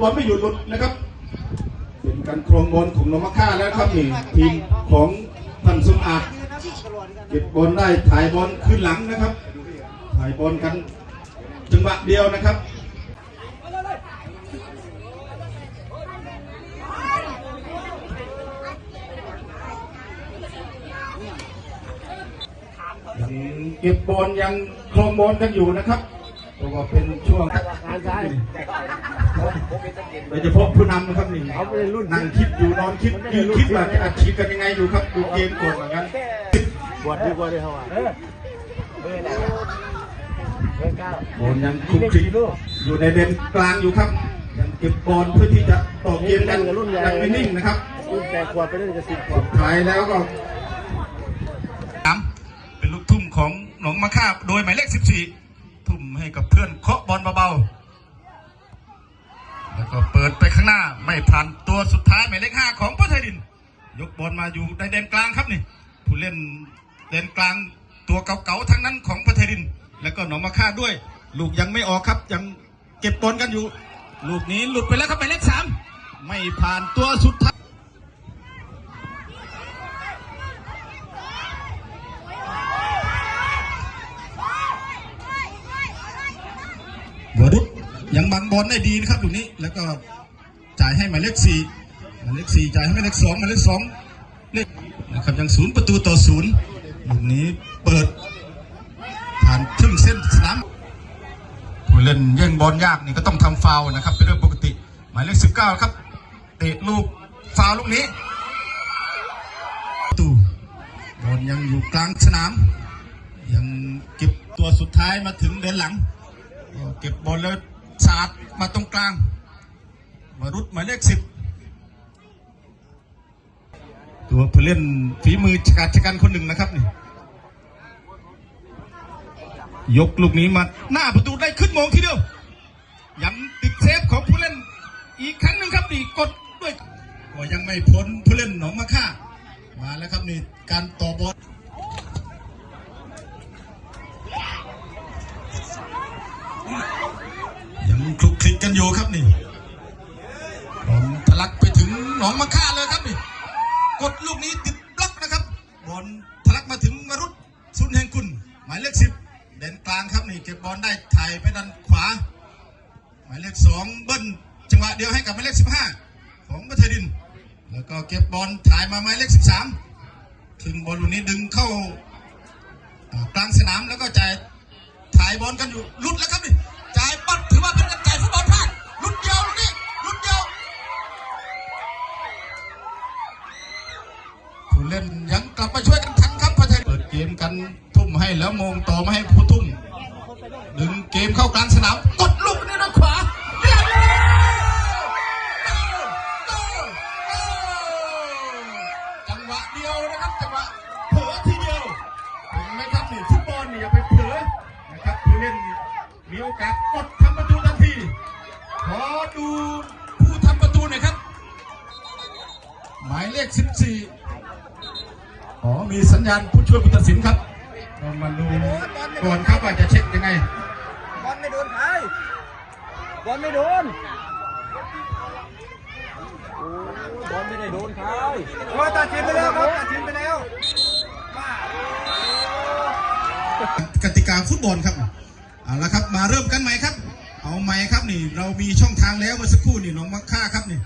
บอลไม่หยุดหลุดนะครับ เป็นการครองบอลของนมค่าแล้วครับนี่ทีมของท่านสมอาจเก็บบอลได้ถ่ายบอลขึ้นหลังนะครับ ถ่ายบอลกันจังหวะเดียวนะครับยังเก็บบอลยังครองบอลกันอยู่นะครับเพราะว่าเป็นช่วง โดยเฉพาะผู้นำนะครับนี่เขาเป็นรุ่นนั่งคิดอยู่นอนคิดยืนคิดว่าจะอัดฉีดกันยังไงอยู่ครับดูเกมก่อนเหมือนกันบวชดีกว่าดีเขาอะเออเออไหนเออเก้าบอลยังคลุกคลิกอยู่ในเลนกลางอยู่ครับยังเก็บบอลเพื่อที่จะต่อเกมกันยังไม่นิ่งนะครับรุ่นแปดขวบไปเล่นกับสิบขวบสุดท้ายแล้วก็สามเป็นลูกทุ่มของหนองมะค่าโดยหมายเลข 14 ทุ่มให้กับเพื่อนเคาะบอลเบาๆ แล้วก็เปิดไปข้างหน้าไม่ผ่านตัวสุดท้ายหมายเลข5ของพระไทยดิน ยกบอลมาอยู่ในแดนกลางครับนี่ ผู้เล่นแดนกลางตัวเก่าๆทั้งนั้นของพระไทยดิน แล้วก็หนองมะค่าด้วย ลูกยังไม่ออกครับ ยังเก็บบอลกันอยู่ ลูกนี้หลุดไปแล้วครับหมายเลขสามไม่ผ่านตัวสุดท้ายวรุษ ยังบังบอลได้ดีนะครับตรงนี้ แล้วก็จ่ายให้หมายเลขสี่หมายเลขสี่จ่ายให้หมายเลขสองหมายเลขสองเลขนะครับยังศูนย์ประตูต่อศูนย์ลูกนี้เปิด ผ่านครึ่งเส้นสนามผู้เล่นแย่งบอลยากนี่ก็ต้องทำฟาวนะครับเป็นเรื่องปกติ หมายเลขสิบเก้าครับเตะลูกฟาวลูกนี้ตูบอลยังอยู่กลางสนาม ยังเก็บตัวสุดท้ายมาถึงเดินหลัง เก็บบอลแล้ว สาดมาตรงกลางมารุดหมายเลขสิบตัวผู้เล่นฝีมือชกาจชกันคนหนึ่งนะครับนี่ยกลูกนี้มาหน้าประตูได้ขึ้นมองทีเดียวยังติดเซฟของผู้เล่น อีกครั้งหนึ่งครับนี่กดด้วยก็ยังไม่พ้นผู้เล่นหนองมะค่ามาแล้วครับนี่การต่อบอล ยังคลุกคลิกกัน อยู่ครับนี่บอลทะลักไปถึงหนองมะค่าเลยครับนี่ กดลูกนี้ติดบล็อกนะครับบอลทะลักมาถึงมรุษสุนแห่งกุลหมายเลขสิบเด่นกลางครับนี่เก็บบอลได้ถ่ายไปด้านขวา หมายเลขสองเบิ้ลจังหวะเดียวให้กับหมายเลขสิบห้าของมัทดิน แล้วก็เก็บบอลถ่ายมาหมายเลขสิบสามถึงบอลลูกนี้ดึงเข้ากลางสนามแล้วก็จ่ายถ่ายบอลกันอยู่หลุดแล้วครับนี่จ่ายปัดับมาช่วยกันทันครับประเทศเปิดเกมกันทุ่มให้แล้วมงต่อมาให้ผู้ทุ่มดึงเกมเข้ากลางสนามกดลูกนี้ด้านขวาเรียบร้อยโก้โก้จังหวะเดียวนะครับจังหวะเผลอทีเดียวเห็นไหมครับนี่ฟุตบอลนี่อย่าไปเผลอนะครับผู้เล่นมีโอกาสกดทำประตูทันทีขอดูผู้ทำประตูหน่อยครับ หมายเลข 14 อ๋อมีสัญญาณผู้ช่วยผู้ตัดสินครับเรามาดูก่อนครับว่าจะเช็คยังไง บอลไม่โดนใครบอลไม่โดนโอ้บอลไม่ได้โดนใครโอ้ตัดสินไปแล้วครับตัดสินไปแล้วกติกาฟุตบอลครับเอาละครับมาเริ่มกันใหม่ครับ เอาใหม่ครับนี่ เรามีช่องทางแล้วเมื่อสักครู่นี่น้องมักค่าครับนี่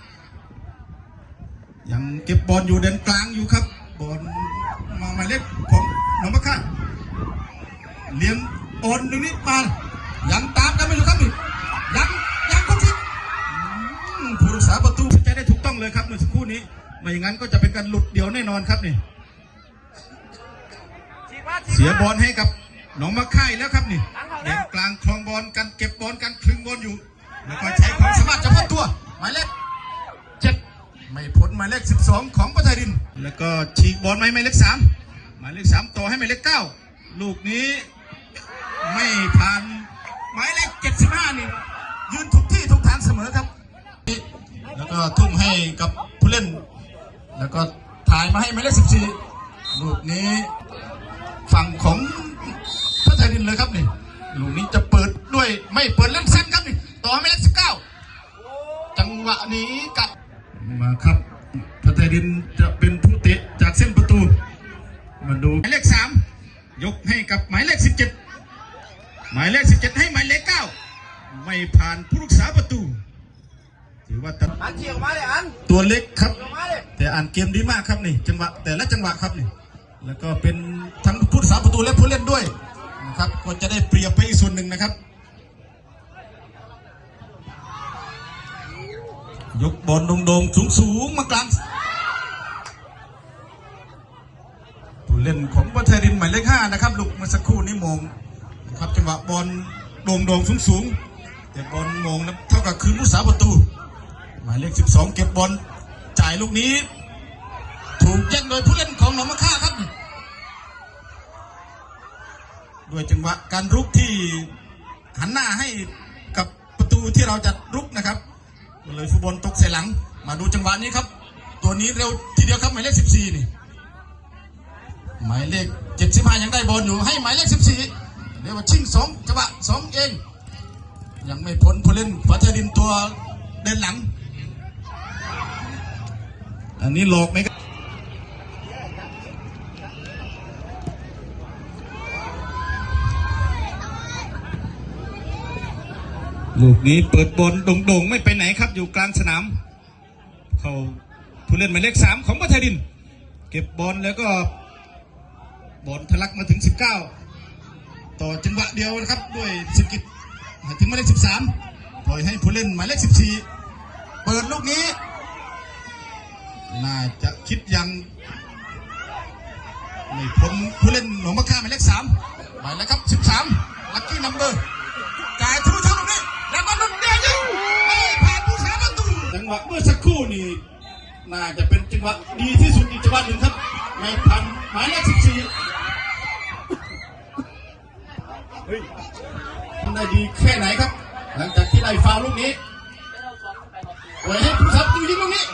ยังเก็บบอลอยู่เดินกลางอยู่ครับบอล มาหมายเลขของน้องมักค่าเลี้ยงบอลตรงนี้มายังตามกันไม่อยู่ครับนี่ยังยังคนที่อืมผู้รักษาประตูจะได้ถูกต้องเลยครับเมื่อสักครู่นี้ไม่อย่างนั้นก็จะเป็นการหลุดเดี่ยวแน่นอนครับนี่เสียบอลให้กับหนองมะค่ายแล้วครับนี่เด่นกลางคลองบอลกันเก็บบอลกันคลึงบอลอยู่แล้วก็ใช้ความสามารถเฉพาะตัวหมายเลขเจ็ด ไม่พ้นหมายเลขสิบสองของประเทศดิน แล้วก็ฉีกบอลมาให้หมายเลขสามหมายเลขสามต่อให้หมายเลขเก้าลูกนี้ไม่ผ่านหมายเลขเจ็ดสิบห้านี่ ยืนถูกที่ถูกทางเสมอครับ แล้วก็ทุ่มให้กับผู้เล่น แล้วก็ถ่ายมาให้หมายเลขสิบสี่ลูกนี้ฝั่งของพระไทยดินเลยครับนี่ลูกนี้จะเปิดด้วยไม่เปิดเล่นสั้นครับนี่ต่อให้ไม่เล่นสิบเก้าจังนี้กัด มาครับพัทดินจะเป็นผู้เตะจากเส้นประตู มาดูหมายเลขสามยกให้กับหมายเลขสิบเจ็ดหมายเลขสิบเจ็ดให้หมายเลขเก้าไม่ผ่านผู้รักษาประตู ถือว่าตัดอันเฉียงมาเลยอันตัวเล็กครับเฉียงมาเลยแต่อ่านเกมดีมากครับนี่จังหวะแต่ละจังหวะครับนี่แล้วก็เป็นทั้งผู้รักษาประตูและผู้เล่นด้วยนะครับก็จะได้เปรียบไปอีกส่วนหนึ่งนะครับ ยกบอลโด่งๆสูงๆมากลางผู้เล่นของวัฒรินหมายเลขห้านะครับลูกเมื่อสักครู่นี้มงนะครับจังหวะบอลโด่งๆสูงๆแต่บอลมงนะเท่ากับคืนผู้สาประตู หมายเลข12เก็บบอลจ่ายลูกนี้ ถูกแย่งโดยผู้เล่นของหนองมะค่าครับด้วยจังหวะการรุกที่หันหน้าให้กับประตูที่เราจะรุกนะครับ เลยฟุตบอลตกใส่หลัง มาดูจังหวะนี้ครับ ตัวนี้เร็วทีเดียวครับหมายเลข 14 นี่ หมายเลข 75 ยังได้บอลอยู่ให้หมายเลข 14 เรียกว่าชิงสองจังหวะสองเอง ยังไม่พ้นผู้เล่นฟัชรินตัวเดินหลัง อันนี้หลอกไหมครับ ลูกนี้เปิดบอลโด่งๆ ไม่ไปไหนครับอยู่กลางสนาม เขาผู้เล่นหมายเลขสามของพัทดิน เก็บบอลแล้วก็บอลทะลักมาถึง 19 ต่อจังหวะเดียวนะครับ ด้วยสกิดถึงหมายเลข13 ปล่อยให้ผู้เล่นหมายเลข14 เปิดลูกนี้ น่าจะคิดยังไม่พ้นผู้เล่นหนองมะค่าหมายเลข3หมายเลขครับ 13 ลัคกี้นัมเบอร์จ่ายทะลุ จังหวะเมื่อสักครู่นี่น่าจะเป็นจังหวะดีที่สุดอีกจังหวะหนึ่งครับไม่ผ่านหมายเลข14ทำได้ดีแค่ไหนครับ หลังจากที่ได้ฟาวล์ลูกนี้ปล่อยให้ผู้สับตูยิงลูกนี้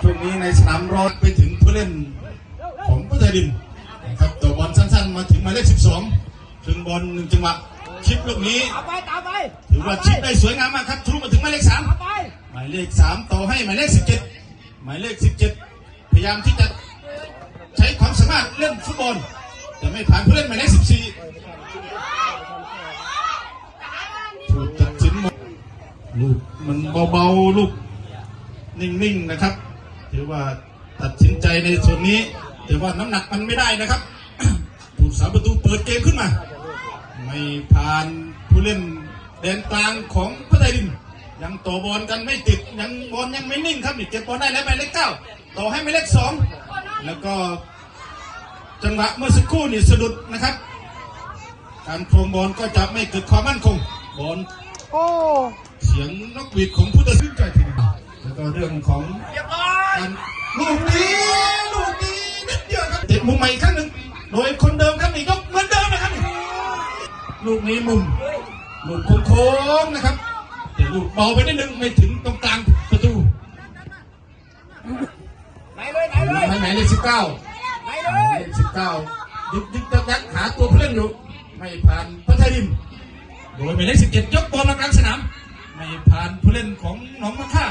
ช่วงนี้ในสนามรอดไปถึงผู้เล่นของพุทธดินนะครับตัวบอลสั้นๆ มาถึงหมายเลข12ถึงบอลหนึ่งจังหวะชิปลูกนี้ตามไปตามไปถือว่าชิปได้สวยงามมากครับทะลุมาถึงหมายเลขตามไป3 หมายเลข3ต่อให้หมายเลข17หมายเลข17พยายามที่จะใช้ความสามารถเล่นฟุตบอลแต่ไม่ผ่านผู้เล่นหมายเลข14ถูกตัดสินหมดลูกมันเบาๆลูกนิ่งๆนะครับถือว่าตัดสินใจในส่วนนี้ถือว่าน้ำหนักมันไม่ได้นะครับผู้สาประตูเปิดเกมขึ้นมา ไม่ผ่านผู้เล่นแดนกลางของพัทยาดิน ยังต่อบอลกันไม่ติดยังบอลยังไม่นิ่งครับนี่เก็บบอลได้แล้วหมายเลขเก้าต่อให้หมายเลขสองแล้วก็จังหวะเมื่อสักครู่นี่สะดุดนะครับ การโครงบอลก็จะไม่เกิดความมั่นคงบอลโอ้เสียงนกหวีดของผู้ตัดสินใจทีเดียวแล้วก็เรื่องของเรียบร้อยการลูกนี้ลูกนี้นิดเดียวครับเตะมุมใหม่อีกครั้งหนึ่งโดยคนเดิมครับนี่ยกเหมือนเดิมนะครับนี่ลูกนี้มุมลูกโค้งๆนะครับแต่ลูกเบาไปนิดนึงไม่ถึงตรงกลางประตูไหนเลยไหนเลยหมายหมายเลขสิบเก้าไหนหเลมายยเลขสิบเก้าดึกดึกดักดักหาตัวผู้เล่นอยู่ไม่ผ่านพัทยาดินโดยหมายเลขสิบเจ็ดยกบอลมากลางสนามไม่ผ่านผู้เล่นของหนองมะค่า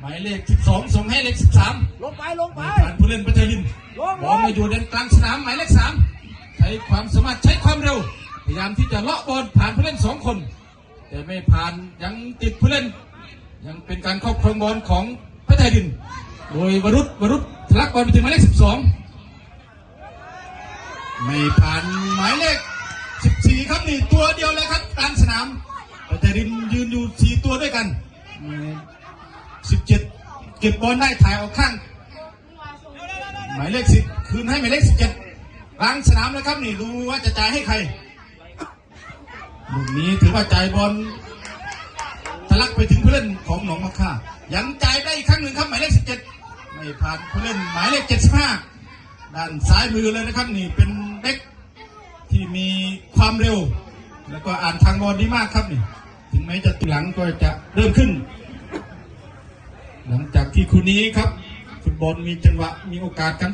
หมายเลขสิบสองส่งให้เลขสิบสาม ลงไปลงไปไม่ผ่านผู้เล่นพัทยาดินลงบอลมาอยู่ในกลางสนามหมายเลขสามใช้ความสามารถใช้ความเร็ว พยายามที่จะเลาะบอลผ่านผู้เล่นสองคน แต่ไม่ผ่านยังติดผู้เล่น ยังเป็นการครอบครองบอลของพัทยดิน โดยวรุษวรุษทะลักบอลไปถึงหมายเลขสิบสองไม่ผ่านหมายเลข 14 ครับนี่ตัวเดียวเลยครับกลางสนามแต่รินยืนอยู่ 4 ตัวด้วยกัน 17 เก็บบอลได้ถ่ายออกข้าง หมายเลข 10 คืนให้หมายเลข 17กลางสนามเลยครับนี่ดูว่าจะจ่ายให้ใคร ลูกนี้ถือว่าจ่ายบอลทะลักไปถึงผู้เล่นของหนองมะค่ายังจ่ายได้อีกครั้งหนึ่งครับหมายเลข17ไม่ผ่านผู้เล่นหมายเลข75ด้านซ้ายมือเลยนะครับนี่เป็นเด็กที่มีความเร็ว แล้วก็อ่านทางบอลดีมากครับนี่ถึงแม้จะตีหลังก็จะเริ่มขึ้น หลังจากที่คู่นี้ครับ ฟุตบอลมีจังหวะมีโอกาสกัน